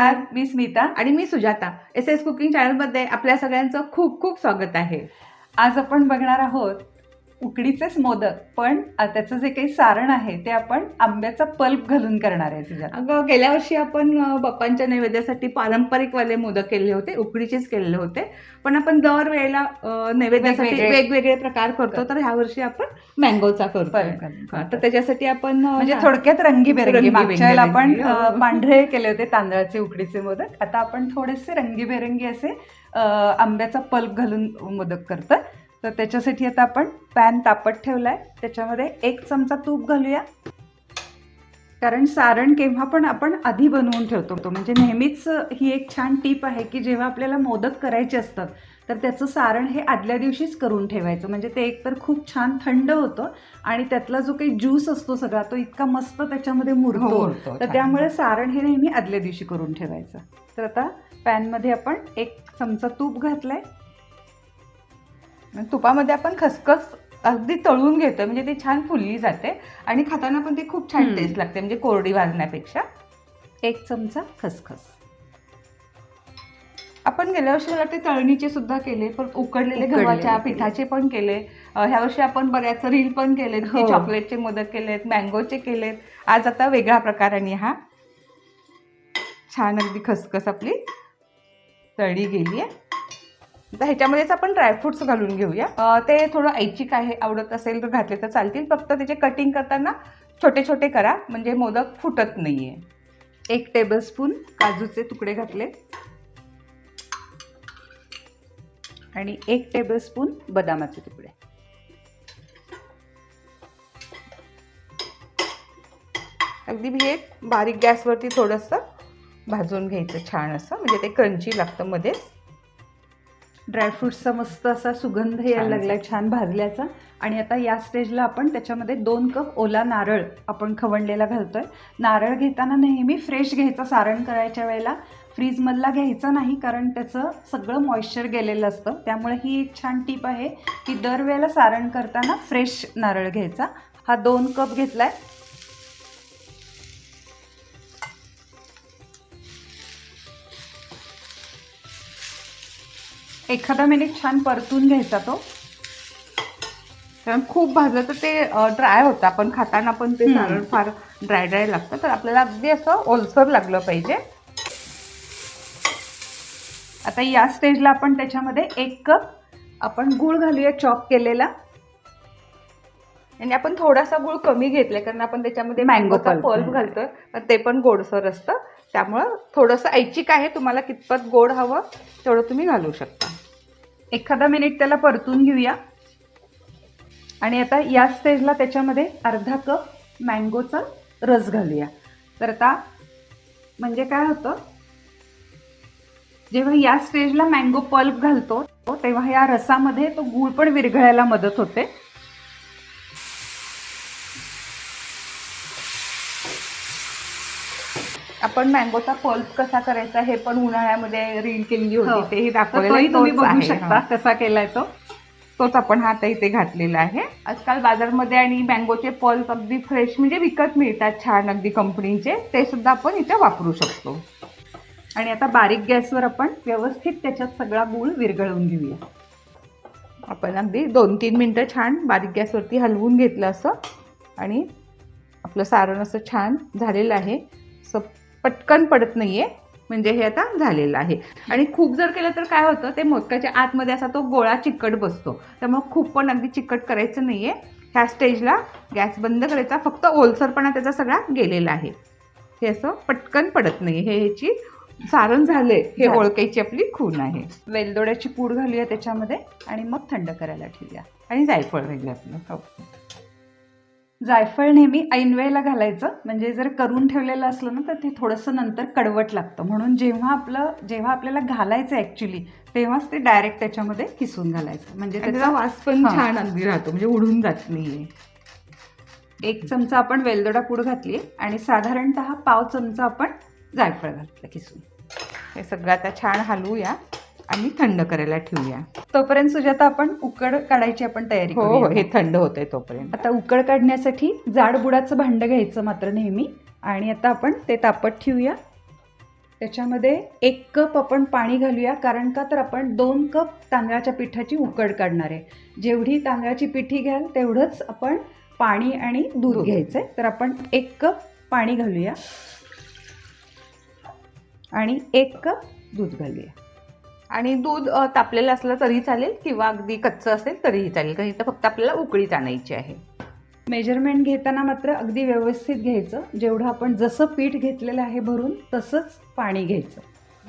नमस्कार मी स्मिता आणि मी सुजाता. एस एस कुकिंग चॅनलमध्ये आपल्या सगळ्यांचं खूप खूप स्वागत आहे. आज आपण बघणार आहोत उकडीचेच मोदक पण त्याचं जे काही सारण आहे ते आपण आंब्याचा पल्प घालून करणार आहे तुझ्या अगं गेल्या वर्षी आपण बाप्पांच्या नैवेद्यासाठी पारंपरिकवाले मोदक केले होते उकडीचेच केलेले होते. पण आपण दर वेळेला नैवेद्यासाठी वेगवेगळे- प्रकार करतो तर ह्या वर्षी आपण मँगोचा करतो तर त्याच्यासाठी आपण म्हणजे थोडक्यात रंगीबेरंगी मागच्या आपण हो. पांढरे केले होते तांदळाचे उकडीचे मोदक. आता आपण थोडेसे रंगीबेरंगी असे आंब्याचा पल्प घालून मोदक करतोय. तर त्याच्यासाठी आता आपण पॅन तापत ठेवलाय. त्याच्यामध्ये एक चमचा तूप घालूया. कारण सारण केव्हा पण आपण आधी बनवून ठेवतो. म्हणजे नेहमीच ही एक छान टीप आहे की जेव्हा आपल्याला मोदक करायचे असतात तर त्याचं सारण हे आदल्या दिवशीच करून ठेवायचं. म्हणजे ते एकतर खूप छान थंड होतं आणि त्यातला जो काही ज्यूस असतो सगळा तो इतका मस्त त्याच्यामध्ये मुरतो. मुरतो, तर. त्यामुळे सारण हे नेहमी आदल्या दिवशी करून ठेवायचं. तर आता पॅनमध्ये आपण एक चमचा तूप घातलाय. आणि तुपामध्ये आपण खसखस अगदी तळून घेतोय म्हणजे ती छान फुलली जाते. आणि खाताना पण ती खूप छान. टेस्ट लागते म्हणजे कोरडी भाजण्यापेक्षा. एक चमचा खसखस. आपण गेल्या वर्षी मला वाटते तळणीचे सुद्धा केले पण उकडलेले गव्हाच्या. पिठाचे पण केले. ह्या वर्षी आपण बऱ्याच रील पण केलेत हो. चॉकलेटचे मोदक केलेत मँगोचे केलेत. आज आता वेगळा प्रकार आणि हा. छान अगदी खसखस आपली तळी गेली आहे तर ह्याच्यामध्येच आपण ड्रायफ्रुट्स घालून घेऊया. ते थोडं ऐच्छिक आहे आवडत असेल तर घातले तर चालतील. फक्त त्याचे कटिंग करताना छोटे छोटे करा म्हणजे मोदक फुटत नाही आहे एक टेबलस्पून काजूचे तुकडे घातले. आणि एक टेबलस्पून बदामाचे तुकडे. अगदी हे बारीक गॅसवरती थोडंसं भाजून घ्यायचं छान असं म्हणजे ते क्रंची लागतं मध्येच. ड्रायफ्रुट्सचा मस्त असा सुगंध यायला लागलाय छान भाजल्याचा. आणि आता या स्टेजला आपण त्याच्यामध्ये दोन कप ओला नारळ आपण खवणलेला घालतोय. नारळ घेताना नेहमी फ्रेश घ्यायचं सारण करायच्या वेळेला फ्रीजमधला घ्यायचा नाही कारण त्याचं सगळं मॉइश्चर गेलेलं असतं. त्यामुळे ही एक छान टीप आहे की दरवेळेला सारण करताना फ्रेश नारळ घ्यायचा. हा दोन कप घेतलाय. एखादा मिनिट छान परतून घ्यायचा तो. कारण खूप भाजलं तर ते ड्राय होतं. आपण खाताना पण ते. सारण फार ड्राय ड्राय लागतं. तर आपल्याला अगदी असं ओलसर लागलं पाहिजे. आता या स्टेजला आपण त्याच्यामध्ये एक कप आपण गूळ घालूया चॉप केलेला. आणि आपण थोडासा गुळ कमी घेतलाय कारण आपण त्याच्यामध्ये मँगोचा पल्प तर ते पण गोडसर असतं. त्यामुळं थोडंसं ऐच्छिक आहे. तुम्हाला कितपत गोड हवं तेवढं तुम्ही घालू शकता. एखादा मिनिट त्याला परतून घेऊया. आणि आता या स्टेजला त्याच्यामध्ये अर्धा कप मँगोचा रस घालूया. तर आता म्हणजे काय होतं? जेव्हा या स्टेजला मँगो पल्प घालतो तेव्हा या रसामध्ये तो गूळ पण विरघळायला मदत होते. आपण मँगोचा पल्प कसा करायचा हे पण उन्हाळ्यामध्ये रील केलेली हो. होती तेही दाखवलेलं आहे. तुम्ही बघू शकता. कसा केलाय तो. तोच आपण हा आता इथे घातलेला आहे. आजकाल बाजारमध्ये आणि मँगोचे पल्प अगदी फ्रेश म्हणजे विकत मिळतात छान अगदी कंपनीचे ते सुद्धा आपण इथे वापरू शकतो. आणि आता बारीक गॅसवर आपण व्यवस्थित त्याच्यात सगळा गूळ विरघळवून घेऊया. आपण अगदी दोन तीन मिनटं छान बारीक गॅसवरती हलवून घेतलं असं. आणि आपलं सारण असं छान झालेलं आहे. असं पटकन पडत नाहीये. म्हणजे हे आता झालेलं आहे. आणि खूप जर केलं तर काय होतं ते मोदकाच्या आतमध्ये असा तो गोळा चिकट बसतो. त्यामुळे खूप पण अगदी चिकट करायचं नाहीये. ह्या स्टेजला गॅस बंद करायचा. फक्त ओलसरपणा त्याचा सगळा गेलेला आहे. हे असं पटकन पडत नाही हे ह्याची सारण झाले हे. ओळखायची आपली खूण आहे. वेलदोड्याची पूड घालूया त्याच्यामध्ये आणि मग थंड करायला ठेवूया. आणि जायफळ वेगळं आपलं. हो. जायफळ नेहमी ऐन वेळेला घालायचं. म्हणजे जर करून ठेवलेलं असलं ना तर ते थोडंसं नंतर कडवट लागतं. म्हणून जेव्हा आपलं जेव्हा आपल्याला घालायचं ॲक्च्युली तेव्हाच ते डायरेक्ट त्याच्यामध्ये किसून घालायचं. म्हणजे त्याचा वास पण. छान अगदी राहतो. म्हणजे उडून जात नाहीये. एक चमचा आपण वेलदोडा पूड घातली आणि साधारणतः पाव चमचा आपण जायफळ घातलं किसून. हे सगळं आता छान हलवूया. आणि थंड करायला ठेवूया. तोपर्यंत सुजाता आपण उकड काढायची आपण तयारी हो हो. हे थंड होतंय तोपर्यंत. आता उकड काढण्यासाठी जाड बुडाचं भांडं घ्यायचं मात्र नेहमी. आणि आता आपण ते तापत ठेवूया. त्याच्यामध्ये एक कप आपण पाणी घालूया कारण का तर आपण दोन कप तांदळाच्या पिठाची उकड काढणार आहे. जेवढी तांदळाची पिठी घ्याल तेवढंच आपण पाणी आणि दूध दूध. घ्यायचं आहे तर आपण एक कप पाणी घालूया. आणि एक कप दूध घालूया. आणि दूध तापलेलं असलं तरी चालेल किंवा अगदी कच्चं असेल तरीही चालेल. कारण इथं फक्त आपल्याला उकळीच आणायची आहे. मेजरमेंट घेताना मात्र अगदी व्यवस्थित घ्यायचं. जेवढं आपण जसं पीठ घेतलेलं आहे भरून तसंच पाणी घ्यायचं.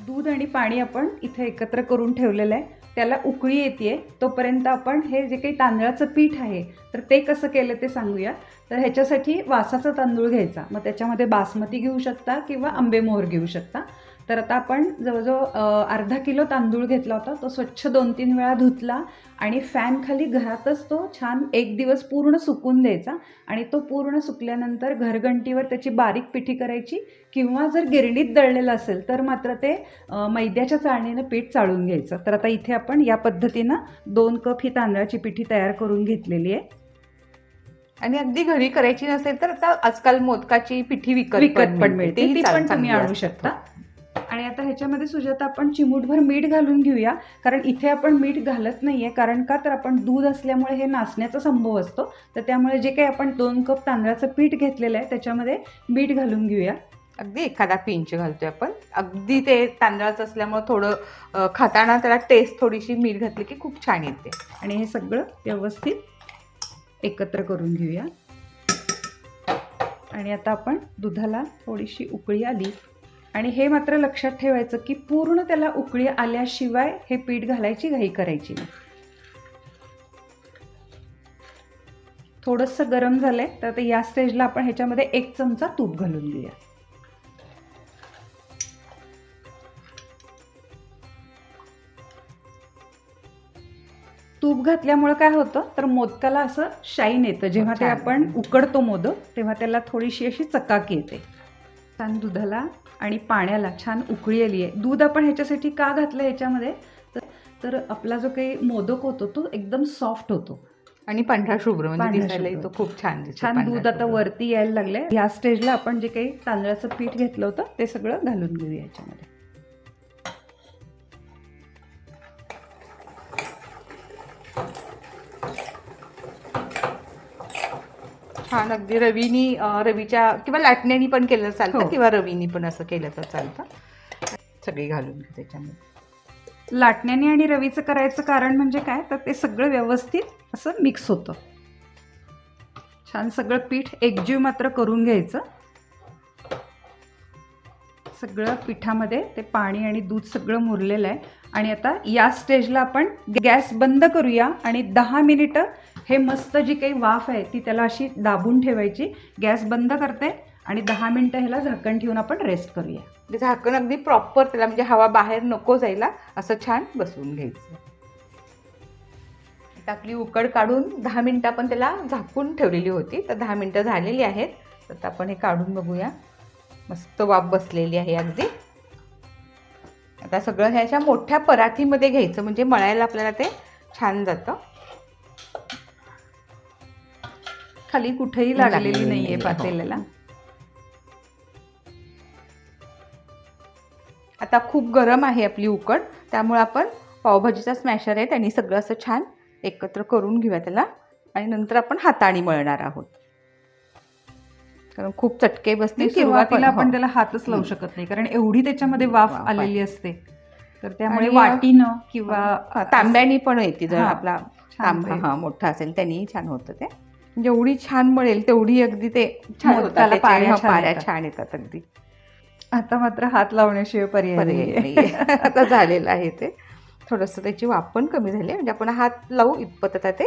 दूध आणि पाणी आपण इथे एकत्र करून ठेवलेलं आहे. त्याला उकळी येते तोपर्यंत आपण हे जे काही तांदळाचं पीठ आहे तर ते कसं केलं ते सांगूया. तर ह्याच्यासाठी वासाचा तांदूळ घ्यायचा. मग त्याच्यामध्ये बासमती घेऊ शकता किंवा आंबेमोहर घेऊ शकता. तर आता आपण जवळजवळ अर्धा किलो तांदूळ घेतला होता. तो स्वच्छ दोन तीन वेळा धुतला आणि फॅन खाली घरातच तो छान एक दिवस पूर्ण सुकून द्यायचा आणि तो पूर्ण सुकल्यानंतर घरघंटीवर त्याची बारीक पिठी करायची किंवा जर गिरणीत दळलेलं असेल तर मात्र ते मैद्याच्या चाळणीनं पीठ चाळून घ्यायचं. तर आता इथे आपण या पद्धतीनं दोन कप ही तांदळाची पिठी तयार करून घेतलेली आहे. आणि अगदी घरी करायची नसेल तर आता आजकाल मोदकाची पिठी विकत विकत पण मिळते. ती पण तुम्ही आणू. शकता. आणि आता ह्याच्यामध्ये सुजाता आपण चिमूटभर मीठ घालून घेऊया. कारण इथे आपण मीठ घालत नाहीये. कारण का? तर आपण दूध असल्यामुळे हे नाचण्याचा संभव असतो. तर त्यामुळे जे काही आपण दोन कप तांदळाचं पीठ घेतलेलं आहे त्याच्यामध्ये मीठ घालून घेऊया. अगदी एखादा पिंच घालतोय आपण. अगदी ते तांदळाचं असल्यामुळे थोडं खाताना त्याला टेस्ट थोडीशी मीठ घातली की खूप छान येते. आणि हे सगळं व्यवस्थित एकत्र करून घेऊया. आणि आता आपण दुधाला थोडीशी उकळी आली. आणि हे मात्र लक्षात ठेवायचं की पूर्ण त्याला उकळी आल्याशिवाय हे पीठ घालायची घाई करायची नाही. थोडंसं गरम झालंय तर आता या स्टेजला आपण ह्याच्यामध्ये एक चमचा तूप घालून घेऊया. तूप घातल्यामुळे काय होतं तर मोदकाला असं शाईन येतं. जेव्हा ते. आपण उकडतो मोदक तेव्हा त्याला थोडीशी अशी चकाकी येते. छान दुधाला आणि पाण्याला छान उकळी आली आहे. दूध आपण ह्याच्यासाठी का घातलं ह्याच्यामध्ये? तर- आपला जो काही मोदक होतो तो एकदम सॉफ्ट होतो. आणि पांढरा शुभ्र म्हणजे खूप छान छान दूध आता. वरती यायला लागलंय. ह्या स्टेजला आपण जे काही तांदळाचं पीठ घेतलं होतं ते सगळं घालून घेऊया याच्यामध्ये. छान. अगदी रवीनी रवीच्या किंवा लाटण्यानी पण केलं चालतं हो. किंवा रवीनी पण असं केलं तर चालतं. सगळी घालून घ्या त्याच्यामध्ये. लाटण्याने आणि रवीचं करायचं कारण म्हणजे काय? तर ते सगळं व्यवस्थित असं मिक्स होतं. छान सगळं पीठ एकजीव मात्र करून घ्यायचं. सगळं पिठामध्ये ते पाणी आणि दूध सगळं मुरलेलं आहे. आणि आता या स्टेजला आपण गॅस बंद करूया आणि दहा मिनिटं हे मस्त जी काही वाफ आहे ती त्याला अशी दाबून ठेवायची. गॅस बंद करते आणि दहा मिनटं ह्याला झाकण ठेवून आपण रेस्ट करूया. म्हणजे झाकण अगदी प्रॉपर त्याला म्हणजे हवा बाहेर नको जायला असं छान बसवून घ्यायचं. आपली उकड काढून दहा मिनटं आपण त्याला झाकून ठेवलेली होती. तर दहा मिनटं झालेली आहेत. तर आपण हे काढून बघूया. मस्त वाफ बसलेली आहे अगदी. आता सगळं ह्या अशा मोठ्या पराठीमध्ये घ्यायचं. म्हणजे मळायला आपल्याला ते छान जातं. खाली कुठेही लागलेली नाहीये हो. पातेल्याला. आता खूप गरम आहे आपली उकड त्यामुळे आपण पावभाजीचा स्मॅशर आहे त्यांनी सगळं असं छान एकत्र करून घेऊया त्याला. आणि नंतर आपण हाताने मळणार आहोत. कारण खूप चटके बसतील सुरुवातीला आपण- हो. त्याला हातच लावू शकत नाही कारण एवढी त्याच्यामध्ये वाफ आलेली असते. तर त्यामुळे वाटीनं किंवा तांब्यानी पण येते जर आपला तांबा. हा मोठा असेल त्यांनीही छान होतं ते. जेवढी छान मळेल तेवढी अगदी ते छान त्याचे, पाऱ्या छान पाऱ्या येतात. छान येतात अगदी. आता मात्र हात लावण्याशिवाय पर्याय. आता झालेलं आहे ते. थोडंसं त्याची वाफ पण कमी झाली म्हणजे आपण हात लावू इतपत आता ते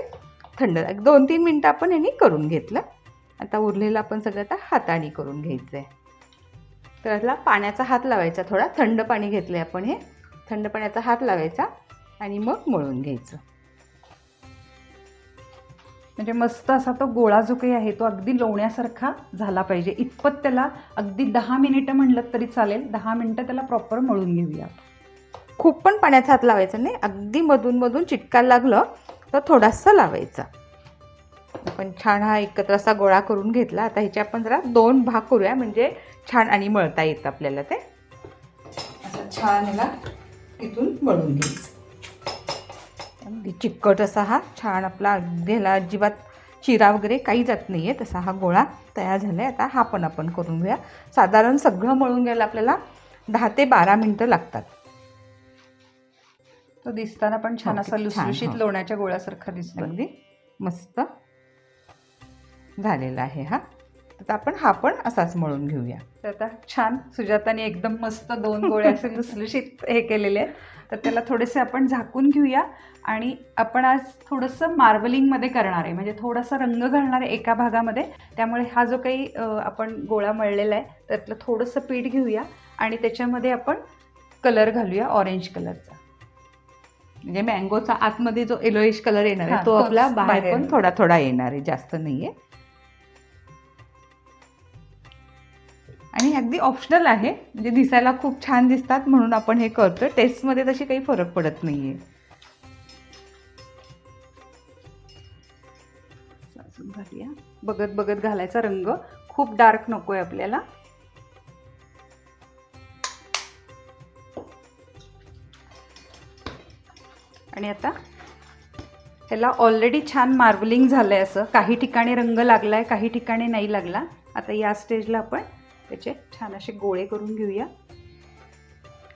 थंड एक दोन तीन मिनटं आपण ह्यानी करून घेतलं. आता उरलेलं आपण सगळं आता हाताने करून घ्यायचं आहे तर याला पाण्याचा हात लावायचा थोडा. थंड पाणी घेतलं आपण हे. थंड पाण्याचा हात लावायचा आणि मग मळून घ्यायचं. म्हणजे मस्त असा तो गोळा जो काही आहे तो अगदी लोण्यासारखा झाला पाहिजे. इतपत त्याला अगदी दहा मिनिटं म्हणलं तरी चालेल. दहा मिनिटं त्याला प्रॉपर मळून घेऊया. खूप पण पाण्याचा हात लावायचा नाही. अगदी मधून मधून चिटकायला लागलं तर थोडासा लावायचा. आपण छान हा एकत्र असा गोळा करून घेतला. आता ह्याचे आपण जरा दोन भाग करूया. म्हणजे छान आणि मळता येतं आपल्याला ते. असं छान ह्याला इथून मळून घ्यायचं. अगदी चिकट असा हा. छान आपला ह्याला अजिबात चिरा वगैरे काही जात नाही आहे तसा हा गोळा तयार झाला आहे आता हा पण आपण करून घेऊया. साधारण सगळं मळून घ्यायला आपल्याला दहा ते बारा मिनटं लागतात. तो दिसताना पण छान हो, असा लुसलुशीत हो. लोण्याच्या गोळ्यासारखा दिसतो अगदी मस्त झालेला आहे हा. तर आपण हा पण असाच मळून घेऊया. तर आता छान सुजाताने एकदम मस्त दोन गोळे असे लुसलुशीत हे केलेले आहेत. तर त्याला थोडेसे आपण झाकून घेऊया. आणि आपण आज थोडंसं मार्बलिंगमध्ये करणार आहे. म्हणजे थोडासा रंग घालणार आहे एका भागामध्ये. त्यामुळे हा जो काही आपण गोळा मळलेला आहे त्यातलं थोडंसं पीठ घेऊया आणि त्याच्यामध्ये आपण कलर घालूया ऑरेंज कलरचा. म्हणजे मँगोचा आतमध्ये जो येलोइश कलर येणार आहे तो आपला बाहेर. पण थोडा थोडा येणार आहे जास्त नाहीये. आणि अगदी ऑप्शनल आहे. म्हणजे दिसायला खूप छान दिसतात म्हणून आपण हे करतोय. टेस्टमध्ये तशी काही फरक पडत नाहीये. अजून घालूया बघत बघत घालायचा रंग. खूप डार्क नको आहे आपल्याला. आणि आता ह्याला ऑलरेडी छान मार्बलिंग झालं आहे असं. काही ठिकाणी रंग लागला आहे काही ठिकाणी नाही लागला. आता या स्टेजला आपण त्याचे छान असे गोळे करून घेऊया.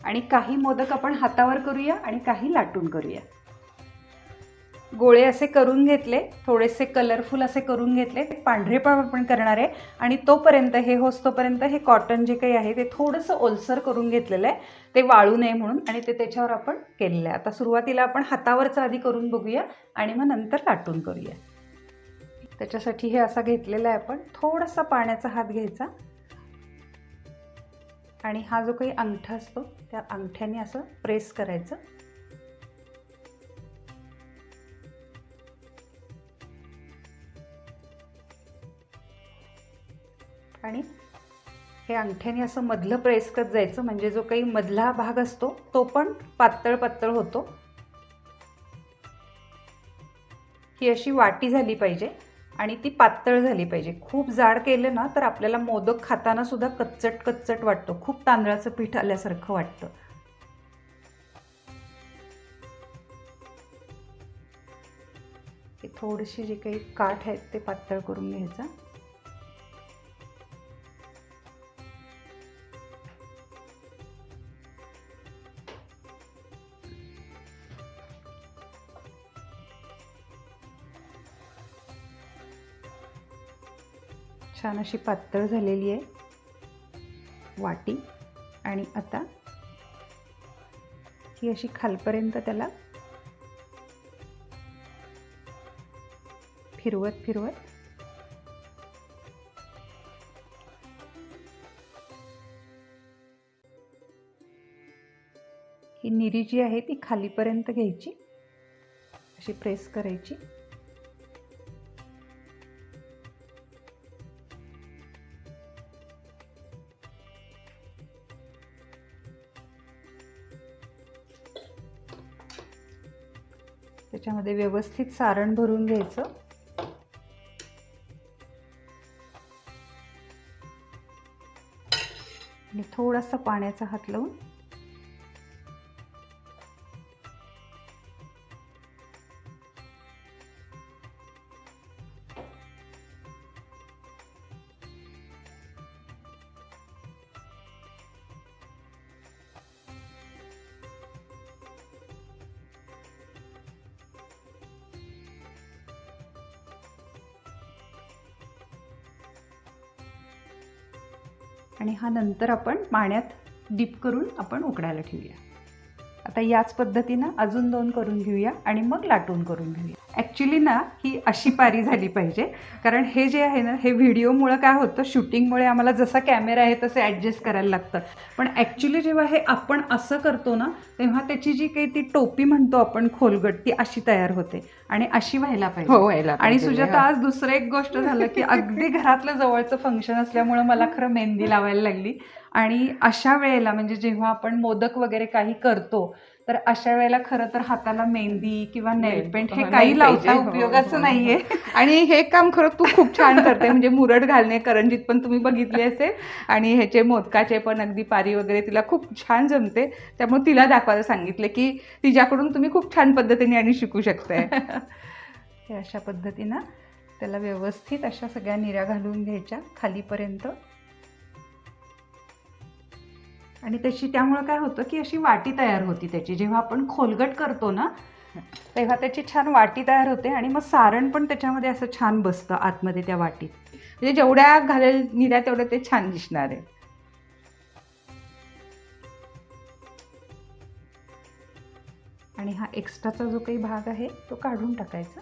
आणि काही मोदक आपण हातावर करूया आणि काही लाटून करूया. गोळे असे करून घेतले थोडेसे कलरफुल असे करून घेतले. ते पांढरे पण आपण करणार आहे आणि तोपर्यंत हे होस्तोपर्यंत हे कॉटन जे काही आहे ते थोडंसं ओलसर करून घेतलेलं आहे. ते वाळू नये म्हणून आणि ते त्याच्यावर आपण केलेलं आहे. आता सुरुवातीला आपण हातावरचं आधी करून बघूया आणि मग नंतर लाटून करूया. त्याच्यासाठी हे असा घेतलेला आहे आपण. थोडासा पाण्याचा हात घ्यायचा. आणि हा जो काही अंगठा असतो त्या अंगठ्याने असं प्रेस करायचं. आणि हे अंगठ्याने असं मधलं प्रेस करत जायचं. म्हणजे जो काही मधला भाग असतो तो पण पातळ पातळ होतो. ही अशी वाटी झाली पाहिजे आणि ती पातळ झाली पाहिजे. खूप जाड केलं ना तर आपल्याला मोदक खाताना सुद्धा कच्चट कच्चट वाटतो. खूप तांदळाचं पीठ आल्यासारखं वाटतं. थोडीशी जे काही काठ आहेत ते पातळ करून घ्यायचं. छान अशी पातळ झालेली आहे. वाटी. आणि आता ही अशी खालपर्यंत त्याला फिरवत फिरवत ही निरी जी आहे ती खालीपर्यंत घ्यायची. अशी प्रेस करायची. त्याच्यामध्ये व्यवस्थित सारण भरून घ्यायचं. आणि थोडासा पाण्याचा हात लावून आणि हा नंतर आपण पाण्यात डीप करून आपण उकडायला ठेवूया. आता याच पद्धतीनं अजून दोन करून घेऊया आणि मग लाटून करून घेऊया. ॲक्च्युली ना ही अशी पारी झाली पाहिजे. कारण हे जे आहे ना हे व्हिडिओमुळं काय होतं शूटिंगमुळे आम्हाला जसा कॅमेरा आहे तसे ॲडजस्ट करायला लागतं. पण ॲक्च्युली जेव्हा हे आपण असं करतो ना तेव्हा त्याची जी काही ती टोपी म्हणतो आपण खोलगट ती अशी तयार होते. आणि अशी व्हायला पाहिजे. हो व्हायला आणि. सुजाता आज दुसरं एक गोष्ट झालं की अगदी घरातलं जवळचं फंक्शन असल्यामुळं मला खरं मेहंदी लावायला लागली. आणि अशा वेळेला म्हणजे जेव्हा आपण मोदक वगैरे काही करतो तर अशा वेळेला खरं तर हाताला मेहंदी किंवा नेल पेंट हे काही लावता उपयोगाचं हो, नाहीये. आणि हे काम खरं तू खूप छान करते म्हणजे मुरड घालणे करंजीत पण तुम्ही बघितली असेल. आणि ह्याचे मोदकाचे पण अगदी पारी वगैरे तिला खूप छान जमते. त्यामुळे तिला दाखवायला सांगितले की तिच्याकडून तुम्ही खूप छान पद्धतीने आणि शिकू शकताय. हे अशा पद्धतीनं त्याला व्यवस्थित अशा सगळ्या निऱ्या घालून घ्यायच्या खालीपर्यंत. आणि त्याची त्यामुळं काय होतं की अशी वाटी तयार होती त्याची. जेव्हा आपण खोलगट करतो ना तेव्हा त्याची छान वाटी तयार होते आणि मग सारण पण त्याच्यामध्ये असं छान बसतं आतमध्ये त्या वाटीत. म्हणजे जेवढ्या घालेल निऱ्या तेवढं ते छान दिसणार आहे. आणि हा एक्स्ट्राचा जो काही भाग आहे तो काढून टाकायचा.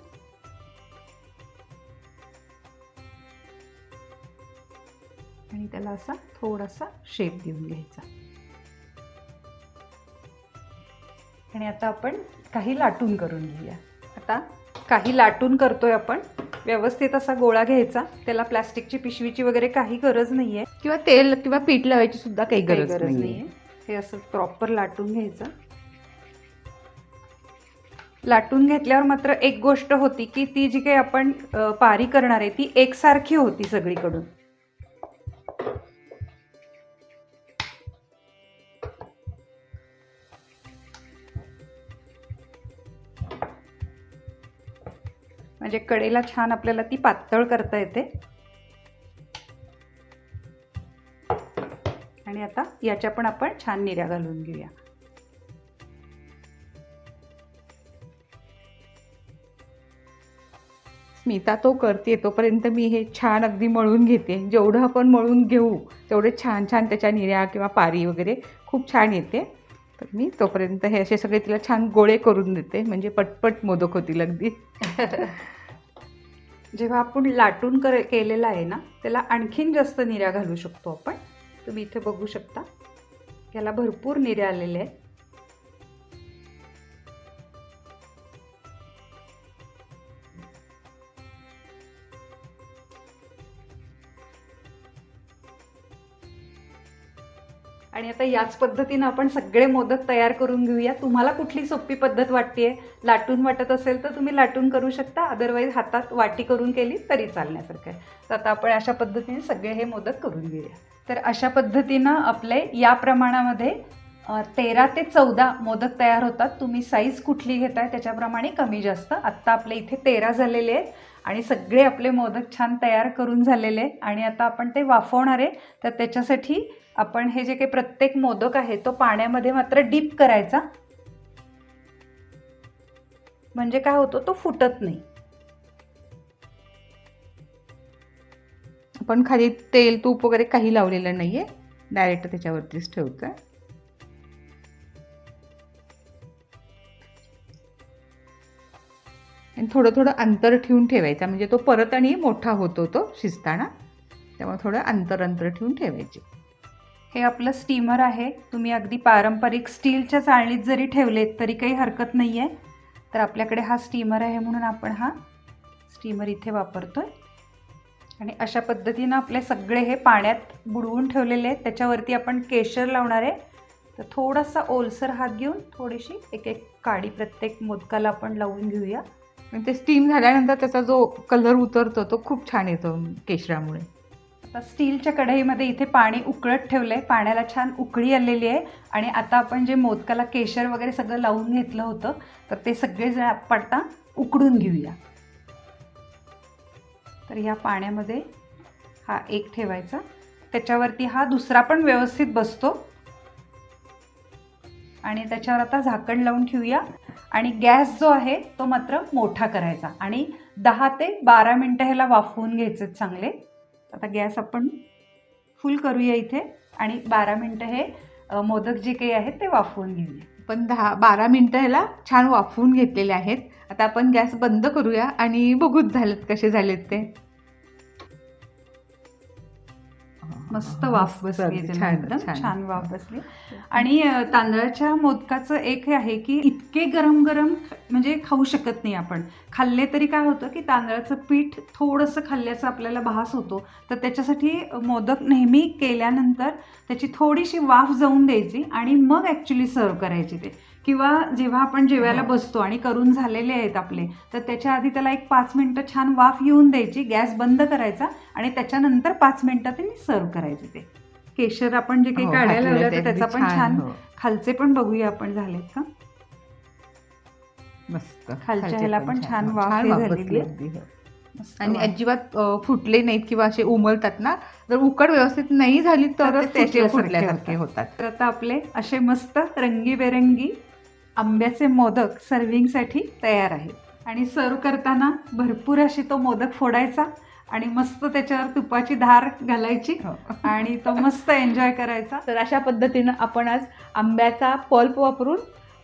आणि त्याला असा थोडासा शेप देऊन घ्यायचा. आणि आता आपण काही लाटून करून घेऊया. आता काही लाटून करतोय आपण. व्यवस्थित असा गोळा घ्यायचा. त्याला प्लास्टिकची पिशवीची वगैरे काही गरज नाहीये. किंवा तेल किंवा पीठ लावायची सुद्धा काही काही गरज गरज नाही नाहीये. हे असं प्रॉपर लाटून घ्यायचं. लाटून घेतल्यावर मात्र एक गोष्ट होती की ती जी काही आपण पारी करणार आहे ती एकसारखी होती सगळीकडून. म्हणजे कडेला छान आपल्याला ती पातळ करता येते. आणि आता याच्या पण आपण छान निऱ्या घालून घेऊया. स्मिता तो करते तोपर्यंत मी हे छान अगदी मळून घेते. जेवढं आपण मळून घेऊ तेवढे छान छान त्याच्या निऱ्या किंवा पारी वगैरे खूप छान येते. तर मी तोपर्यंत हे असे सगळे तिला छान गोळे करून देते. म्हणजे पटपट मोदक होतील अगदी. जेव्हा आपण लाटून कर केलेला आहे ना त्याला आणखीन जास्त निऱ्या घालू शकतो आपण. तुम्ही इथे बघू शकता. याला भरपूर निऱ्या आलेल्या आहेत. आणि आता याच पद्धतीनं आपण सगळे मोदक तयार करून घेऊया. तुम्हाला कुठली सोपी पद्धत वाटते लाटून वाटत असेल तर तुम्ही लाटून करू शकता. अदरवाईज हातात वाटी करून केली तरी चालण्यासारखं आहे. तर आता आपण अशा पद्धतीने सगळे हे मोदक करून घेऊया. तर अशा पद्धतीनं आपले या प्रमाणामध्ये तेरा ते चौदा मोदक तयार होतात. तुम्ही साईज कुठली घेताय त्याच्याप्रमाणे कमी जास्त. आत्ता आपले इथे तेरा झालेले आहेत आणि सगळे आपले मोदक छान तयार करून झालेले आणि आता आपण ते वाफवणार आहे. तर त्याच्यासाठी आपण हे जे काही प्रत्येक मोदक आहे तो पाण्यामध्ये मात्र डीप करायचा. म्हणजे काय होतं तो फुटत नाही. आपण खाली तेल तूप वगैरे काही लावलेलं नाही आहे डायरेक्ट त्याच्यावरतीच ठेवतो आहे आणि थोडं थोडं अंतर ठेवून ठेवायचा. म्हणजे तो परत आणि मोठा होतो तो शिजताना. त्यामुळे थोडं अंतर अंतर ठेवून ठेवायचे. हे आपलं स्टीमर आहे. तुम्ही अगदी पारंपरिक स्टीलच्या चाळणीत जरी ठेवलेत तरी काही हरकत नाही आहे तर आपल्याकडे हा स्टीमर आहे म्हणून आपण हा स्टीमर इथे वापरतो आहे आणि अशा पद्धतीनं आपले सगळे हे पाण्यात बुडवून ठेवलेले आहेत. त्याच्यावरती आपण केशर लावणार आहे. तर थोडासा ओलसर हात घेऊन थोडीशी एक एक काडी प्रत्येक मोदकाला आपण लावून घेऊया. आणि ते स्टीम झाल्यानंतर त्याचा जो कलर उतरतो तो खूप छान येतो केशरामुळे. स्टीलच्या कढईमध्ये इथे पाणी उकळत ठेवलं आहे पाण्याला छान उकळी आलेली आहे. आणि आता आपण जे मोदकाला केशर वगैरे सगळं लावून घेतलं होतं तर ते सगळेजण पडता आपण आता उकडून घेऊया. तर ह्या पाण्यामध्ये हा एक ठेवायचा. त्याच्यावरती हा दुसरा पण व्यवस्थित बसतो. आणि त्याच्यावर आता झाकण लावून ठेवूया. आणि गॅस जो आहे तो मात्र मोठा करायचा. आणि दहा ते बारा मिनटं ह्याला वाफवून घ्यायचे चांगले. आता गॅस आपण फुल करूया इथे. आणि बारा मिनटं हे मोदक जे काही आहेत ते वाफवून घेऊया. पण दहा बारा मिनटं ह्याला छान वाफवून घेतलेले आहेत. आता आपण गॅस बंद करूया आणि बघूच झालेत कसे झालेत ते. मस्त वाफ बसली छान, एकदम छान. छान वाफ बसली आणि तांदळाच्या मोदकाचं एक हे आहे की इतके गरम गरम म्हणजे खाऊ शकत नाही आपण. खाल्ले तरी काय होतं की तांदळाचं पीठ थोडंसं खाल्ल्याचा आपल्याला भास होतो. तर त्याच्यासाठी मोदक नेहमी केल्यानंतर त्याची थोडीशी वाफ जाऊन द्यायची आणि मग ॲक्च्युली सर्व करायची ते. किंवा जेव्हा आपण जेवायला. बसतो आणि करून झालेले आहेत आपले तर त्याच्या आधी त्याला एक पाच मिनिटं छान वाफ येऊन द्यायची गॅस बंद करायचा आणि त्याच्यानंतर पाच मिनिटात सर्व करायचे ते केशर आपण जे काही हो, काढायला लावलं तर त्याचा पण छान हो. खालचे पण बघूया आपण झालेत का मस्त खालच्या ह्याला पण छान वाफ हे वाफ झालेली आणि. अजिबात फुटले नाहीत किंवा असे उमलतात ना जर उकड व्यवस्थित नाही झाली तर तरच ते ते असे फुटल्यासारखे. होतात तर आता आपले असे मस्त रंगीबेरंगी आंब्याचे मोदक सर्विंगसाठी तयार आहेत. आणि सर्व करताना भरपूर अशी तो मोदक फोडायचा आणि मस्त त्याच्यावर तुपाची धार घालायची हो. आणि तो मस्त एन्जॉय करायचा. तर अशा पद्धतीनं आपण आज आंब्याचा पल्प वापरून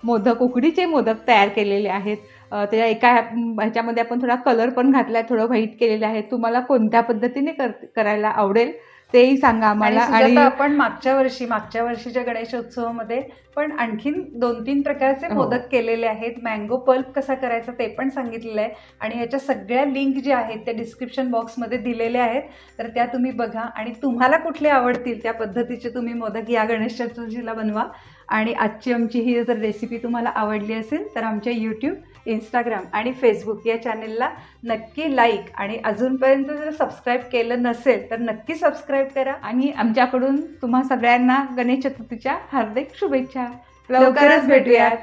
मोदक उकडीचे मोदक तयार केलेले आहेत. त्याच्या एका ह्या- ह्याच्यामध्ये आपण थोडा कलर पण घातला आहे थोडं व्हाईट केलेले आहे. तुम्हाला कोणत्या पद्धतीने कर करायला आवडेल? तेही सांगा आम्हाला आणि आपण मागच्या वर्षी मागच्या वर्षीच्या गणेशोत्सवामध्ये पण आणखीन दोन तीन प्रकारचे हो. मोदक केलेले आहेत. मँगो पल्प कसा करायचा ते पण सांगितलेलं आहे. आणि ह्याच्या सगळ्या लिंक ज्या आहेत त्या डिस्क्रिप्शन बॉक्समध्ये दिलेल्या आहेत. तर त्या तुम्ही बघा. आणि तुम्हाला कुठले आवडतील त्या पद्धतीचे तुम्ही मोदक या गणेश चतुर्थीला बनवा. आणि आजची आमची ही जर रेसिपी तुम्हाला आवडली असेल तर आमच्या यूट्यूब इंस्टाग्राम आणि फेसबुक या चॅनेलला नक्की लाईक आणि अजूनपर्यंत जर सबस्क्राईब केलं नसेल तर नक्की सबस्क्राईब करा. आणि आमच्याकडून तुम्हा सगळ्यांना गणेश चतुर्थीच्या हार्दिक शुभेच्छा. लवकरच भेटूयात.